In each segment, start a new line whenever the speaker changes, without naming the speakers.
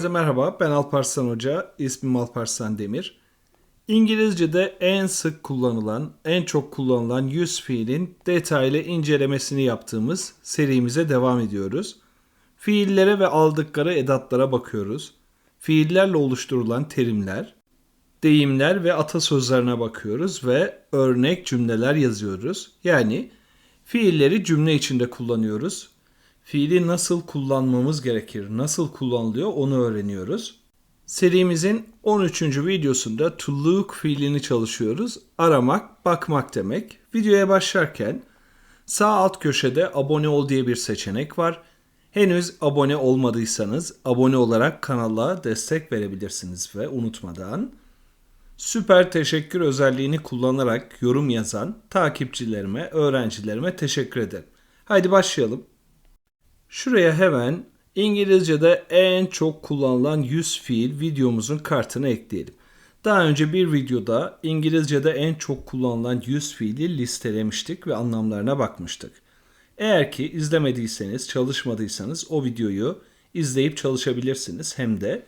Herkese merhaba, ben Alparslan Hoca, ismim Alparslan Demir. İngilizce'de en sık kullanılan, en çok kullanılan yüz fiilin detaylı incelemesini yaptığımız serimize devam ediyoruz. Fiillere ve aldıkları edatlara bakıyoruz. Fiillerle oluşturulan terimler, deyimler ve atasözlerine bakıyoruz ve örnek cümleler yazıyoruz. Yani fiilleri cümle içinde kullanıyoruz. Fiili nasıl kullanmamız gerekir, nasıl kullanılıyor onu öğreniyoruz. Serimizin 13. videosunda to look fiilini çalışıyoruz. Aramak, bakmak demek. Videoya başlarken sağ alt köşede abone ol diye bir seçenek var. Henüz abone olmadıysanız abone olarak kanala destek verebilirsiniz ve unutmadan süper teşekkür özelliğini kullanarak yorum yazan takipçilerime, öğrencilerime teşekkür ederim. Haydi başlayalım. Şuraya hemen İngilizce'de en çok kullanılan 100 fiil videomuzun kartını ekleyelim. Daha önce bir videoda İngilizce'de en çok kullanılan 100 fiili listelemiştik ve anlamlarına bakmıştık. Eğer ki izlemediyseniz, çalışmadıysanız o videoyu izleyip çalışabilirsiniz. Hem de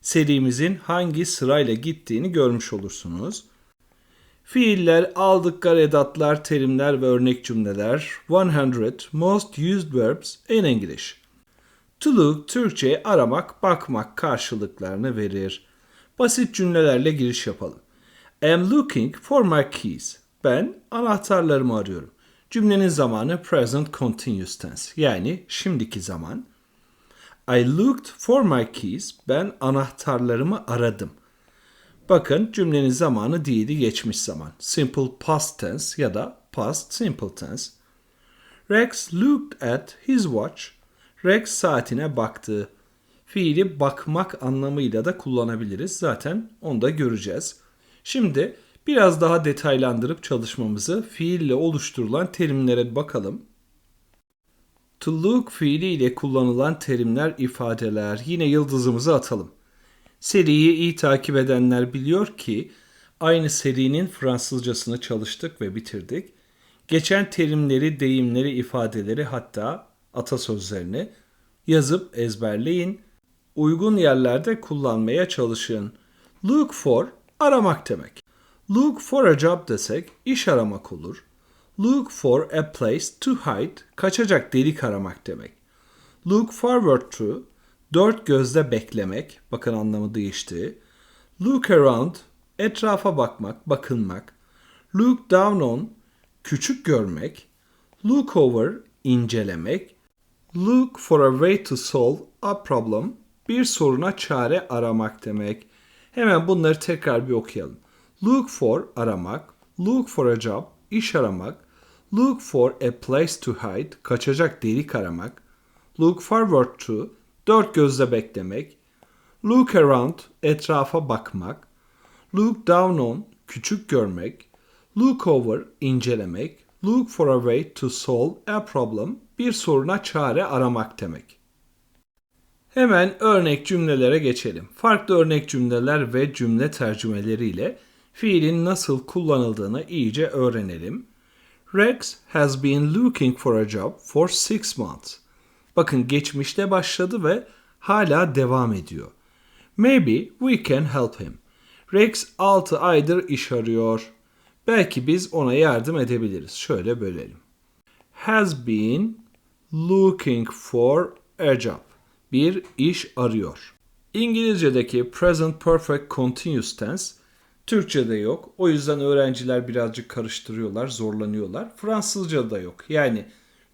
serimizin hangi sırayla gittiğini görmüş olursunuz. Fiiller, aldıkları edatlar, terimler ve örnek cümleler 100 most used verbs in English. To look, Türkçe aramak, bakmak karşılıklarını verir. Basit cümlelerle giriş yapalım. am looking for my keys. Ben anahtarlarımı arıyorum. Cümlenin zamanı present continuous tense yani şimdiki zaman. I looked for my keys. Ben anahtarlarımı aradım. Bakın cümlenin zamanı değildi geçmiş zaman. Simple past tense ya da past simple tense. Rex looked at his watch. Rex saatine baktı. Fiili bakmak anlamıyla da kullanabiliriz. Zaten onu da göreceğiz. Şimdi biraz daha detaylandırıp çalışmamızı fiille oluşturulan terimlere bakalım. To look fiili ile kullanılan terimler, ifadeler. Yine yıldızımızı atalım. Seriyi iyi takip edenler biliyor ki aynı serinin Fransızcasını çalıştık ve bitirdik. Geçen terimleri, deyimleri, ifadeleri hatta atasözlerini yazıp ezberleyin. Uygun yerlerde kullanmaya çalışın. Look for aramak demek. Look for a job desek iş aramak olur. Look for a place to hide kaçacak delik aramak demek. Look forward to Dört gözle beklemek, bakın anlamı değişti. Look around, etrafa bakmak, bakınmak. Look down on, küçük görmek. Look over, incelemek. Look for a way to solve a problem, bir soruna çare aramak demek. Hemen bunları tekrar bir okuyalım. Look for, aramak. Look for a job, iş aramak. Look for a place to hide, kaçacak delik aramak. Look forward to, Dört gözle beklemek. Look around, etrafa bakmak. Look down on, küçük görmek. Look over, incelemek. Look for a way to solve a problem, bir soruna çare aramak demek. Hemen örnek cümlelere geçelim. Farklı örnek cümleler ve cümle tercümeleriyle fiilin nasıl kullanıldığını iyice öğrenelim. Rex has been looking for a job for six months. Bakın geçmişte başladı ve hala devam ediyor. Maybe we can help him. Rex 6 aydır iş arıyor. Belki biz ona yardım edebiliriz. Şöyle bölelim. Has been looking for a job. Bir iş arıyor. İngilizce'deki present perfect continuous tense Türkçe'de yok. O yüzden öğrenciler birazcık karıştırıyorlar, zorlanıyorlar. Fransızca'da yok. Yani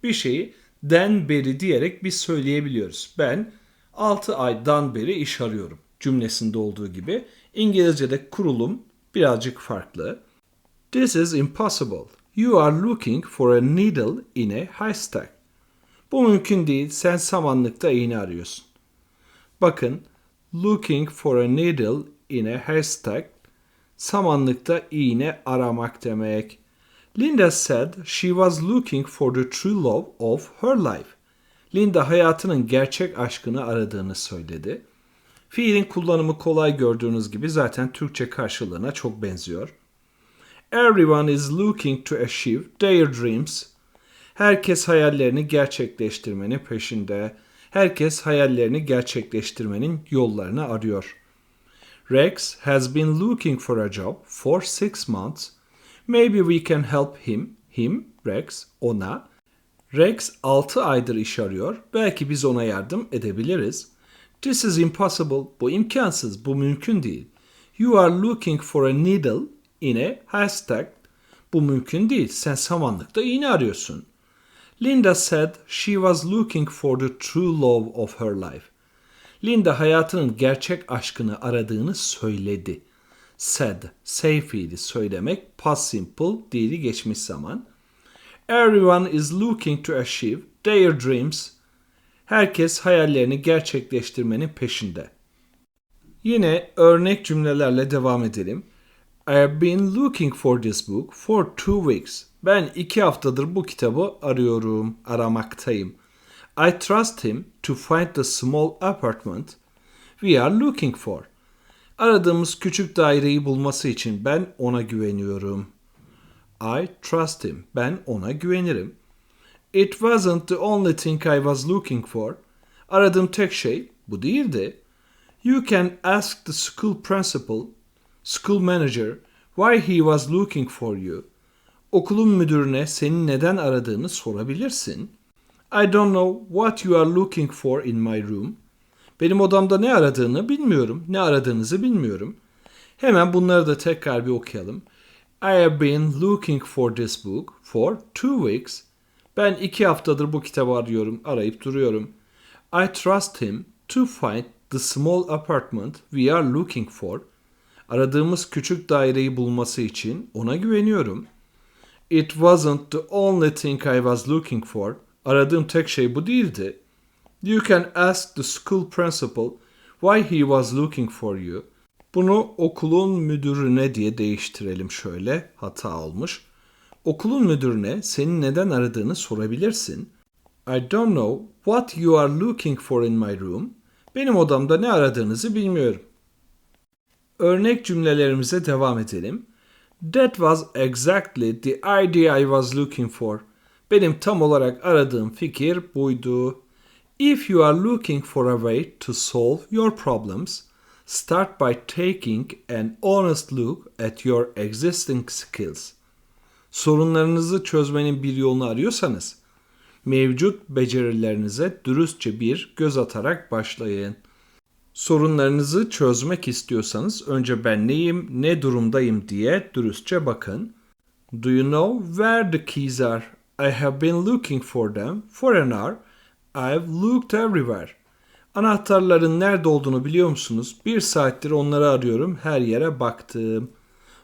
bir şeyi den beri diyerek biz söyleyebiliyoruz. Ben 6 aydan beri iş arıyorum cümlesinde olduğu gibi. İngilizce'de kurulum birazcık farklı. This is impossible. You are looking for a needle in a haystack. Bu mümkün değil. Sen samanlıkta iğne arıyorsun. Bakın, looking for a needle in a haystack samanlıkta iğne aramak demek. Linda said she was looking for the true love of her life. Linda hayatının gerçek aşkını aradığını söyledi. Fiilin kullanımı kolay gördüğünüz gibi zaten Türkçe karşılığına çok benziyor. Everyone is looking to achieve their dreams. Herkes hayallerini gerçekleştirmenin peşinde. Herkes hayallerini gerçekleştirmenin yollarını arıyor. Rex has been looking for a job for six months. Maybe we can help him. Him, Rex, ona. Rex 6 aydır iş arıyor. Belki biz ona yardım edebiliriz. This is impossible. Bu imkansız. Bu mümkün değil. You are looking for a needle in a haystack. Bu mümkün değil. Sen samanlıkta iğne arıyorsun. Linda said she was looking for the true love of her life. Linda hayatının gerçek aşkını aradığını söyledi. Said, say fiili söylemek, past simple, dili geçmiş zaman. Everyone is looking to achieve their dreams. Herkes hayallerini gerçekleştirmenin peşinde. Yine örnek cümlelerle devam edelim. I have been looking for this book for two weeks. Ben iki haftadır bu kitabı arıyorum, aramaktayım. I trust him to find the small apartment we are looking for. Aradığımız küçük daireyi bulması için ben ona güveniyorum. I trust him. Ben ona güvenirim. It wasn't the only thing I was looking for. Aradığım tek şey bu değildi. You can ask the school principal, school manager, why he was looking for you. Okulun müdürüne senin neden aradığını sorabilirsin. I don't know what you are looking for in my room. Benim odamda ne aradığını bilmiyorum. Ne aradığınızı bilmiyorum. Hemen bunları da tekrar bir okuyalım. I have been looking for this book for two weeks. Ben iki haftadır bu kitabı arıyorum, arayıp duruyorum. I trust him to find the small apartment we are looking for. Aradığımız küçük daireyi bulması için ona güveniyorum. It wasn't the only thing I was looking for. Aradığım tek şey bu değildi. You can ask the school principal why he was looking for you. Bunu okulun müdürüne diye değiştirelim şöyle. Hata olmuş. Okulun müdürüne senin neden aradığını sorabilirsin. I don't know what you are looking for in my room. Benim odamda ne aradığınızı bilmiyorum. Örnek cümlelerimize devam edelim. That was exactly the idea I was looking for. Benim tam olarak aradığım fikir buydu. If you are looking for a way to solve your problems, start by taking an honest look at your existing skills. Sorunlarınızı çözmenin bir yolunu arıyorsanız, mevcut becerilerinize dürüstçe bir göz atarak başlayın. Sorunlarınızı çözmek istiyorsanız önce ben neyim, ne durumdayım diye dürüstçe bakın. Do you know where the keys are? I have been looking for them for an hour. I've looked everywhere. Anahtarların nerede olduğunu biliyor musunuz? Bir saattir onları arıyorum. Her yere baktım.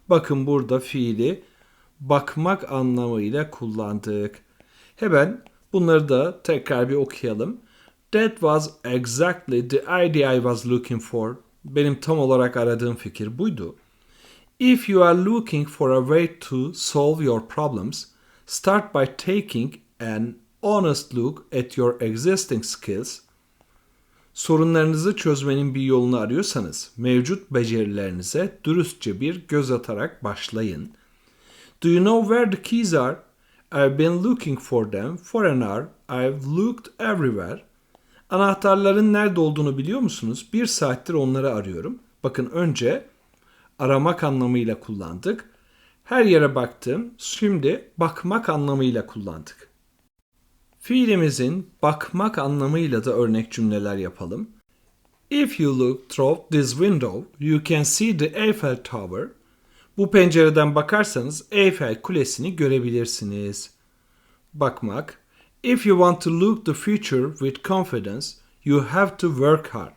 Bakın burada fiili bakmak anlamıyla kullandık. Hemen bunları da tekrar bir okuyalım. That was exactly the idea I was looking for. Benim tam olarak aradığım fikir buydu. If you are looking for a way to solve your problems, start by taking an honest look at your existing skills. Sorunlarınızı çözmenin bir yolunu arıyorsanız mevcut becerilerinize dürüstçe bir göz atarak başlayın. Do you know where the keys are? I've been looking for them for an hour. I've looked everywhere. Anahtarların nerede olduğunu biliyor musunuz? Bir saattir onları arıyorum. Bakın önce aramak anlamıyla kullandık. Her yere baktım. Şimdi bakmak anlamıyla kullandık. Fiilimizin bakmak anlamıyla da örnek cümleler yapalım. If you look through this window, you can see the Eiffel Tower. Bu pencereden bakarsanız Eiffel Kulesi'ni görebilirsiniz. Bakmak. If you want to look the future with confidence, you have to work hard.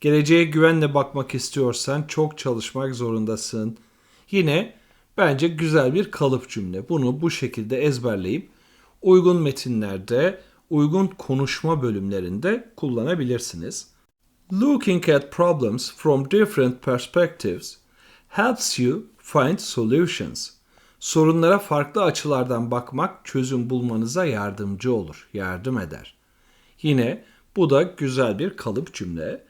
Geleceğe güvenle bakmak istiyorsan çok çalışmak zorundasın. Yine bence güzel bir kalıp cümle. Bunu bu şekilde ezberleyip uygun metinlerde, uygun konuşma bölümlerinde kullanabilirsiniz. Looking at problems from different perspectives helps you find solutions. Sorunlara farklı açılardan bakmak çözüm bulmanıza yardımcı olur, yardım eder. Yine bu da güzel bir kalıp cümle.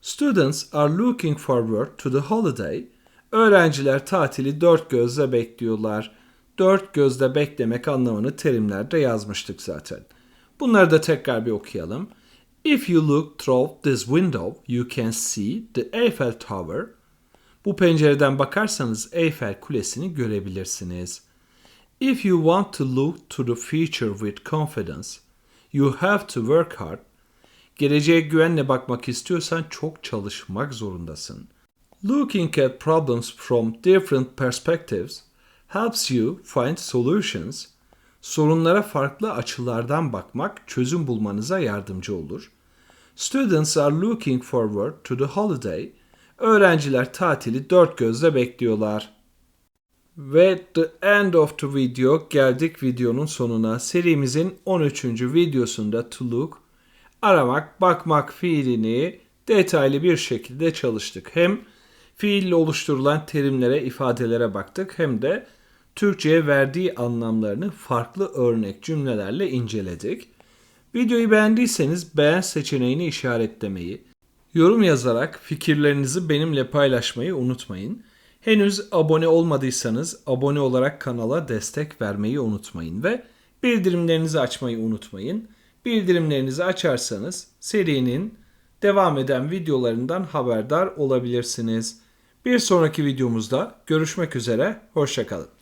Students are looking forward to the holiday. Öğrenciler tatili dört gözle bekliyorlar. Dört gözle beklemek anlamını terimlerde yazmıştık zaten. Bunları da tekrar bir okuyalım. If you look through this window, you can see the Eiffel Tower. Bu pencereden bakarsanız Eyfel Kulesi'ni görebilirsiniz. If you want to look to the future with confidence, you have to work hard. Geleceğe güvenle bakmak istiyorsan çok çalışmak zorundasın. Looking at problems from different perspectives helps you find solutions. Sorunlara farklı açılardan bakmak çözüm bulmanıza yardımcı olur. Students are looking forward to the holiday. Öğrenciler tatili dört gözle bekliyorlar. Ve the end of the video geldik videonun sonuna. Serimizin 13. videosunda to look, aramak, bakmak fiilini detaylı bir şekilde çalıştık. Hem fiille oluşturulan terimlere, ifadelere baktık hem de Türkçe'ye verdiği anlamlarını farklı örnek cümlelerle inceledik. Videoyu beğendiyseniz beğen seçeneğini işaretlemeyi, yorum yazarak fikirlerinizi benimle paylaşmayı unutmayın. Henüz abone olmadıysanız abone olarak kanala destek vermeyi unutmayın ve bildirimlerinizi açmayı unutmayın. Bildirimlerinizi açarsanız serinin devam eden videolarından haberdar olabilirsiniz. Bir sonraki videomuzda görüşmek üzere, hoşçakalın.